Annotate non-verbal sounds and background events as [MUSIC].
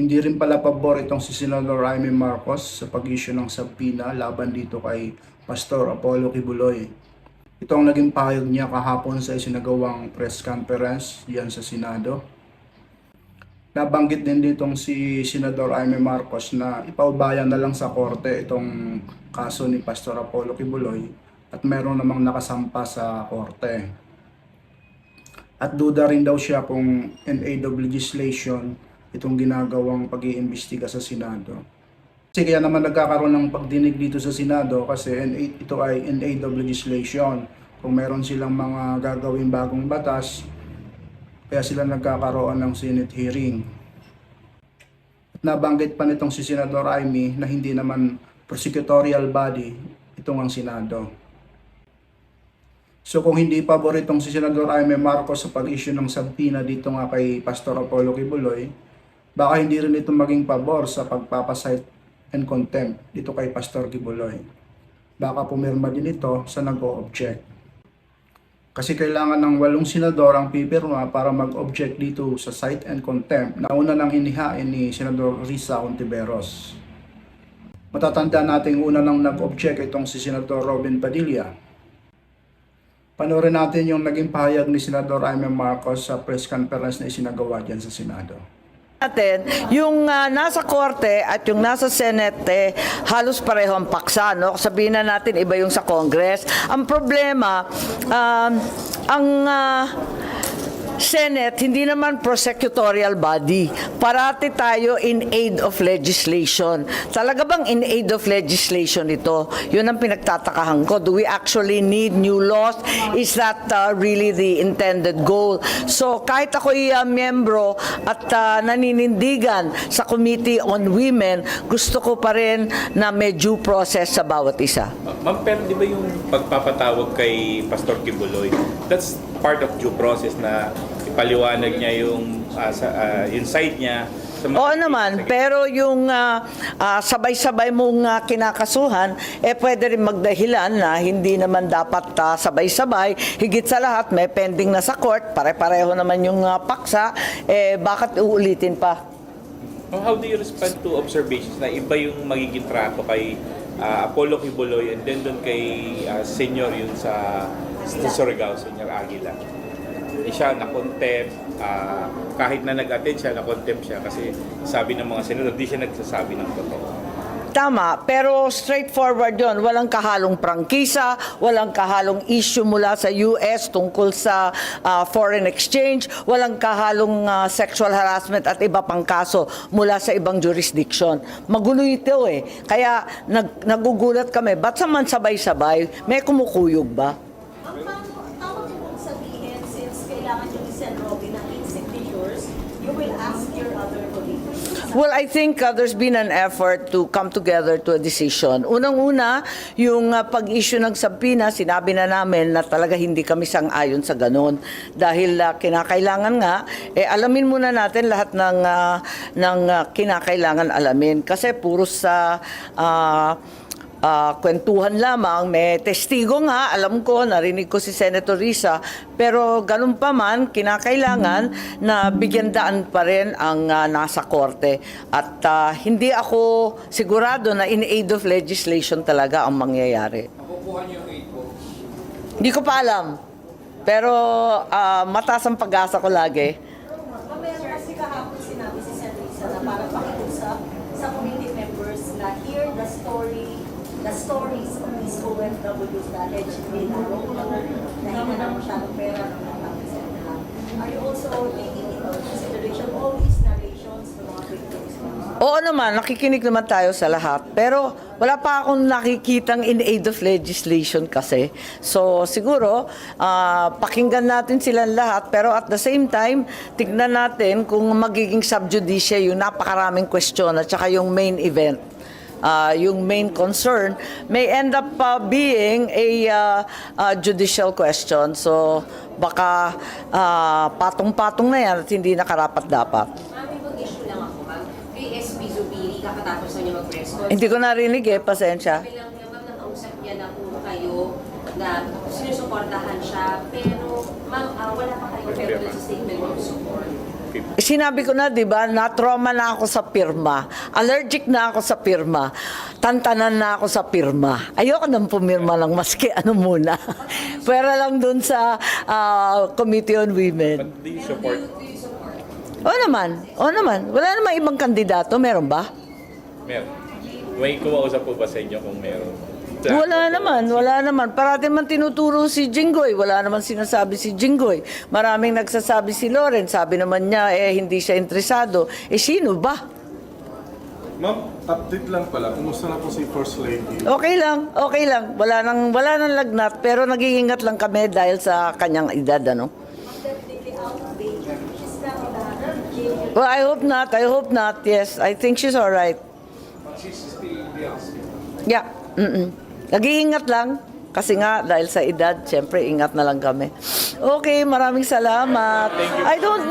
Hindi rin pala pabor itong si Senador Jaime Marcos sa pag-issue ng subpoena laban dito kay Pastor Apollo Kibuloy. Ito ang naging pahayag niya kahapon sa isinagawang press conference diyan sa Senado. Nabanggit din ditong si Senador Jaime Marcos na ipaubayan na lang sa korte itong kaso ni Pastor Apollo Kibuloy at meron namang nakasampa sa korte. At duda rin daw siya kung NAW legislation itong ginagawang pag-iimbestiga sa Senado. Kasi kaya naman nagkakaroon ng pagdinig dito sa Senado kasi NA ito ay NAW legislation. Kung meron silang mga gagawing bagong batas, kaya sila nagkakaroon ng Senate hearing. Nabanggit pa nitong si Senador Amy na hindi naman prosecutorial body itong ang Senado. So kung hindi pabor itong si Senador Jaime Marcos sa pag-issue ng subpoena dito nga kay Pastor Apollo Kibuloy, baka hindi rin ito maging pabor sa pagpapasight and contempt dito kay Pastor Kibuloy. Baka pumirma din ito sa nag-o-object. Kasi kailangan ng walong senador ang pipirma para mag-object dito sa cite and contempt na una nang inihain ni Senador Risa Ontiveros. Matatanda natin una nang nag-object itong si Senador Robin Padilla. Panoorin natin yung naging pahayag ni Senador Jaime Marcos sa press conference na isinagawa dyan sa Senado. Natin, yung ah, nasa korte at yung nasa senate, eh, halos pareho ang paksa, no? Sabihin na natin, iba yung sa Congress. Ang problema, um, ang ah, Senate, hindi naman prosecutorial body. Parati tayo in aid of legislation. Talaga bang in aid of legislation ito? Yun ang pinagtatakahan ko. Do we actually need new laws? Is that uh, really the intended goal? So kahit ako'y uh, miyembro at uh, naninindigan sa Committee on Women, gusto ko pa rin na may due process sa bawat isa. Ma'am, pero di ba yung pagpapatawag kay Pastor Kibuloy, that's part of due process na ipaliwanag niya yung, ah, sa, ah, yung side niya. Sa mga- Oo naman, pero yung ah, ah, sabay-sabay mong ah, kinakasuhan, eh pwede rin magdahilan na hindi naman dapat ah, sabay-sabay. Higit sa lahat, may pending na sa court, pare-pareho naman yung ah, paksa, eh bakit uulitin pa? How do you respond to observations na iba yung magiging trato kay ah, Apollo Kibuloy and then doon kay ah, senior yun sa, sa Surigao, senior Aguila? Eh, siya na-contempt, ah, kahit na nag-attend siya, na-contempt siya kasi sabi ng mga senador, di siya nagsasabi ng totoo. Tama, pero straightforward yon. Walang kahalong prangkisa, walang kahalong issue mula sa US tungkol sa ah, foreign exchange, walang kahalong ah, sexual harassment at iba pang kaso mula sa ibang jurisdiction. Magulo ito eh. Kaya nag, nagugulat kami, ba't naman sabay-sabay? May kumukuyog ba? Ang ko kung sabihin, since kailangan yung isend Robin ng signatures, will ask your other colleagues. Well, I think uh, there's been an effort to come together to a decision. Unang-una, yung uh, pag-issue ng subpoena, sinabi na namin na talaga hindi kami sang-ayon sa ganun. Dahil uh, kinakailangan nga, eh, alamin muna natin lahat ng, uh, ng uh, kinakailangan alamin. Kasi puro sa... uh, ah, kwentuhan lamang, may testigo nga, alam ko, narinig ko si Senator Risa, pero ganun pa man, kinakailangan na bigyan daan pa rin ang ah, nasa korte. At ah, hindi ako sigurado na in aid of legislation talaga ang mangyayari. Hindi ko pa alam. Pero ah, mataas ang pag-asa ko lagi. Mamaya kasi kahapon sinabi si Sen. Risa na para pakiusap sa committee members na hear the story, the stories of these OFWs na allegedly na nahinga ng masyadong pera ng mga nila. Are you also taking into consideration all these narrations ng mga victims? Oo naman, nakikinig naman tayo sa lahat. Pero wala pa akong nakikitang in aid of legislation kasi. So siguro, ah, pakinggan natin silang lahat. Pero at the same time, tignan natin kung magiging subjudice yung napakaraming question at saka yung main event. Ah, yung main concern may end up ah, being a ah, ah, judicial question. So baka ah, patong-patong na yan at hindi nakarapat-dapat. Kakatapos na niya mag-press. Hindi ko narinig eh, pasensya. Sabi lang niya, ma'am, nakausap niya na po kayo na sinusuportahan siya. Pero, ma'am, ah, wala pa kayong pero sa statement of support. 50. Sinabi ko na, di ba, na-trauma na ako sa pirma. Allergic na ako sa pirma. Tantanan na ako sa pirma. Ayoko nang pumirma lang maski [LAUGHS] ano muna. Pwera lang dun sa ah, Committee on Women. But do you support? O naman, o naman. Wala namang ibang kandidato, meron ba? Meron. May kumausap po ba sa inyo kung meron? Wala naman, wala naman. Parati man tinuturo si Jinggoy. Wala naman sinasabi si Jinggoy. Maraming nagsasabi si Loren. Sabi naman niya, eh, hindi siya interesado. Eh, sino ba? Ma'am, update lang pala. Kumusta na po si First Lady? Okay lang, okay lang. Wala nang, wala nang lagnat, pero nag-iingat lang kami dahil sa kanyang edad, ano? She's the Well, I hope not, I hope not, yes. I think she's alright. Yeah, mm Nag-iingat lang. Kasi nga, dahil sa edad, syempre, ingat na lang kami. Okay, maraming salamat. I don't